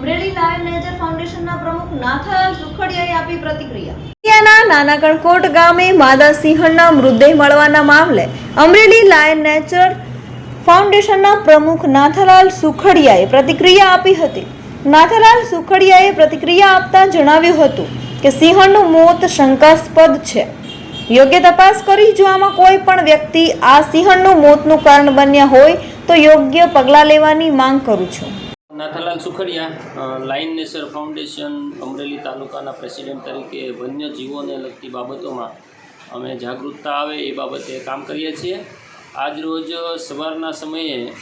Amreli lion nature ફાઉન્ડેશનના પ્રમુખ નાથાલાલ સુખડિયાએ આપી પ્રતિક્રિયા. ઇન્ડિયાના નાના ગામે માદા સિંહણના મૃતદેહ મળવાના મામલે અમરેલી લાયન નેચર ફાઉન્ડેશનના પ્રમુખ નાથાલાલ સુખડિયાએ પ્રતિક્રિયા આપી હતી. નાથાલાલ સુખડિયાએ પ્રતિક્રિયા આપતા જણાવ્યું હતું કે સિંહણનું મોત શંકાસ્પદ છે. યોગ્ય તપાસ કરી જો આમાં કોઈ પણ વ્યક્તિ આ સિંહણનું મોતનું કારણ બન્યા હોય તો યોગ્ય પગલાં લેવાની માંગ કરું છું. નાથાલાલ સુખડિયા લાઇન નેસર ફાઉન્ડેશન, અમરેલી તાલુકાના પ્રેસિડેન્ટ તરીકે વન્ય જીવોને લગતી બાબતોમાં અમે જાગૃતતા આવે એ બાબતે કામ કરીએ છીએ. આજરોજ સવારના સમયે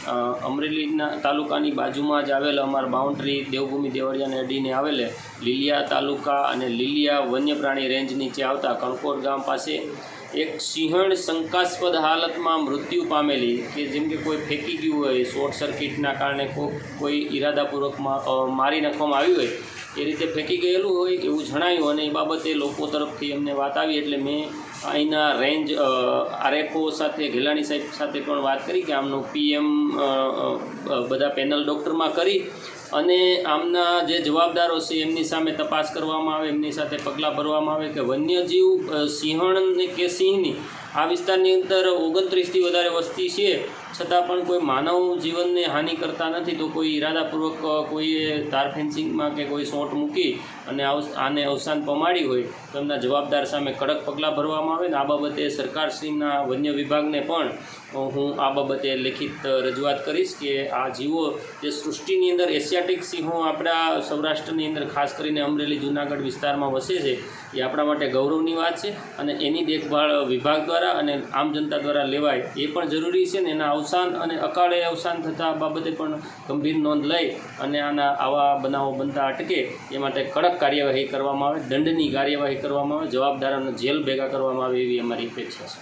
અમરેલીના તાલુકાની બાજુમાં જ આવેલ અમારા બાઉન્ડ્રી દેવભૂમિ દેવળિયાને અડીને આવેલે લીલિયા તાલુકા અને લીલિયા વન્યપ્રાણી રેન્જ નીચે આવતા કણકોટ ગામ પાસે એક સિંહણ શંકાસ્પદ હાલતમાં મૃત્યુ પામેલી કે જેમ કે કોઈ ફેંકી ગયું હોય, શોર્ટ સર્કિટના કારણે કોઈ ઈરાદાપૂર્વકમાં મારી નાખવામાં આવ્યું હોય, એ રીતે ફેંકી ગયેલું હોય એવું જણાયું અને એ બાબતે લોકો તરફથી અમને વાત આવી એટલે મેં અહીંના રેન્જ આરએફઓ સાથે, ઘેલાણી સાહેબ સાથે પણ વાત કરી કે આમનું પીએમ બધા પેનલ ડૉક્ટરમાં કરી અને આમના જે જવાબદારો છે એમની સામે તપાસ કરવામાં આવે, એમની સાથે પગલાં ભરવામાં આવે કે વન્યજીવ સિંહણ કે સિંહની, આ વિસ્તારની અંદર ઓગણત્રીસથી વધારે વસ્તી છે. છતાં પણ કોઈ માનવ જીવનને હાનિ કરતા નથી તો કોઈ ઈરાદાપૂર્વક કોઈએ તાર ફેન્સિંગમાં કે કોઈ સોંટ મૂકી અને આને અવસાન પમાડી હોય તો એમના જવાબદાર સામે કડક પગલાં ભરવામાં આવે ને આ બાબતે સરકારશ્રીના વન્ય વિભાગને પણ હું આ બાબતે લેખિત રજૂઆત કરીશ કે આ જીવો જે સૃષ્ટિની અંદર એશિયાટિક સિંહો આપણા સૌરાષ્ટ્રની અંદર ખાસ કરીને અમરેલી, જૂનાગઢ વિસ્તારમાં વસે છે, એ આપણા માટે ગૌરવની વાત છે અને એની દેખભાળ વિભાગ દ્વારા અને આમ જનતા દ્વારા લેવાય એ પણ જરૂરી છે ને એના અવસાન અને અકાળે અવસાન થતા બાબતે પણ ગંભીર નોંધ લઈ અને આના આવા બનાવો બનતા અટકે એ માટે કડક કાર્યવાહી કરવામાં આવે, દંડની કાર્યવાહી કરવામાં આવે, જવાબદારોને જેલ ભેગા કરવામાં આવે એવી અમારી અપેક્ષા છે